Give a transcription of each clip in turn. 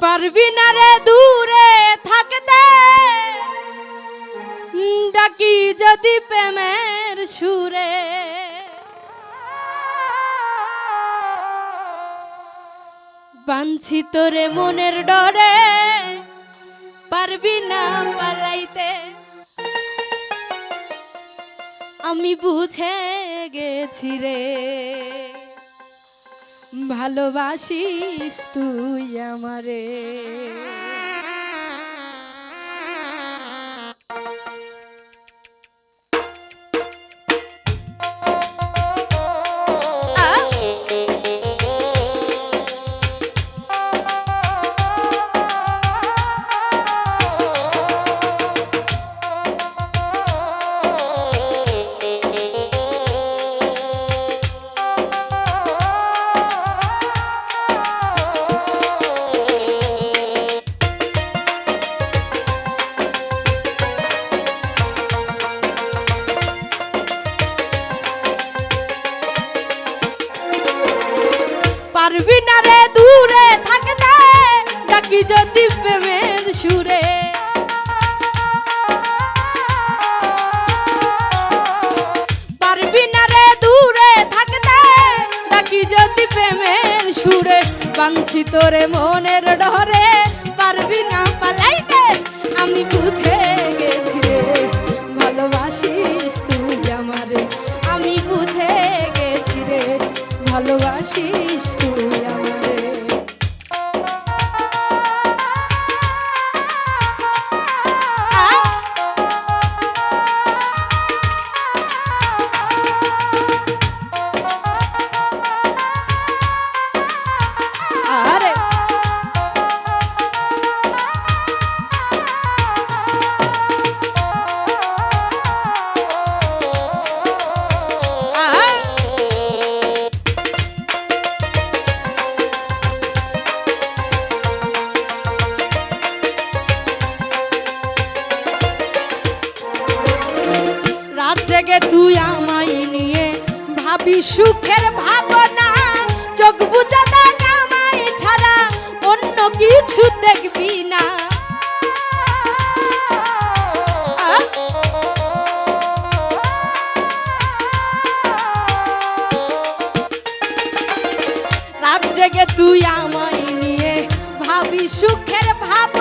পারবি না রে দূরে থাকতে। ডাকি যদি প্রেমের সুরে। বাঞ্ছি তোরে মনের ডরে। পারবি না পালাইতে। আমি বুঝে গেছি রে। ভালোবাসিস তুই আমারে। পারবি না রে দূরে থাকতে ডাকি যদি প্রেমের সুরে। পারবি না রে দূরে থাকতে ডাকি যদি প্রেমের সুরে। বাঞ্ছি তোরে মনের ডরে, পারবি না পালাইতে, আমি বুঝে গেছি রে। ভালোবাসিস তুই আমারে, আমি বুঝে গেছি রে। ভালোবাসিস জেগে তুই আমায় নিয়ে। ভাবি সুখের ভাবনা, চোখ বুঝা দেখ আমায় ছাড়া অন্য কিছু দেখবি না। জেগে তুই আমায় নিয়ে। ভাবি সুখের ভাবনা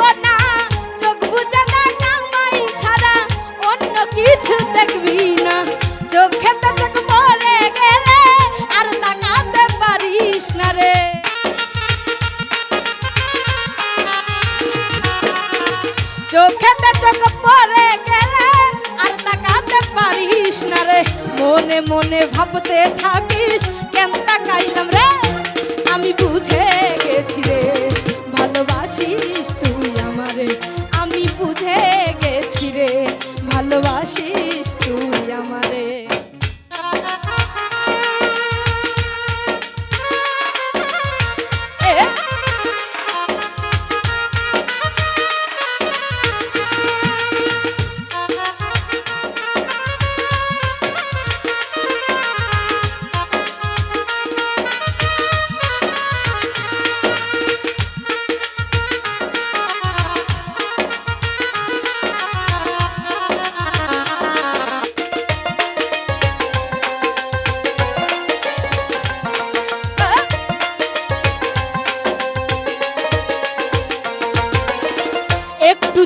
তাকাতে পারিস না রে। মনে মনে ভাবতে থাকিস কেন তাকাইলাম রে? আমি বুঝে গেছি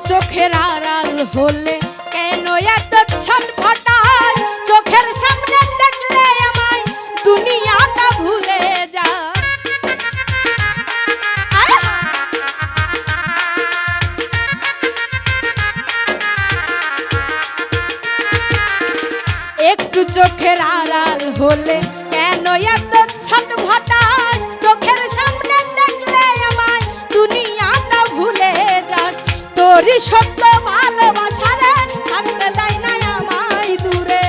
চোখের আড়াল হলে কেন এত ছটফটায় চোখের সামনে দেখলে আমায় দুনিয়াটা ভুলে আয়! একটু চোখের আড়াল হলে সত্য ভালোবাসা রে থাকতে দেয় না আমায় দূরে।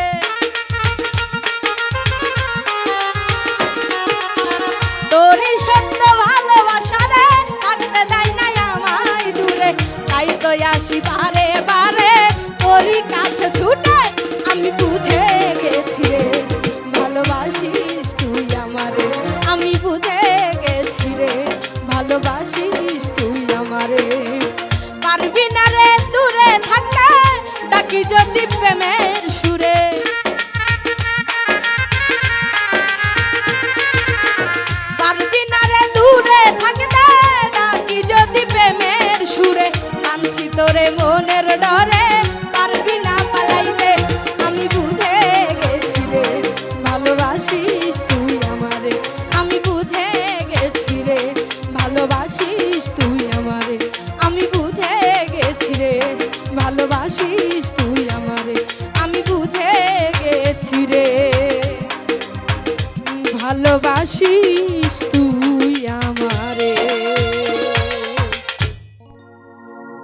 তোরই সত্য ভালোবাসা রে থাকতে দেয় না আমায় দূরে। তাই তো আসি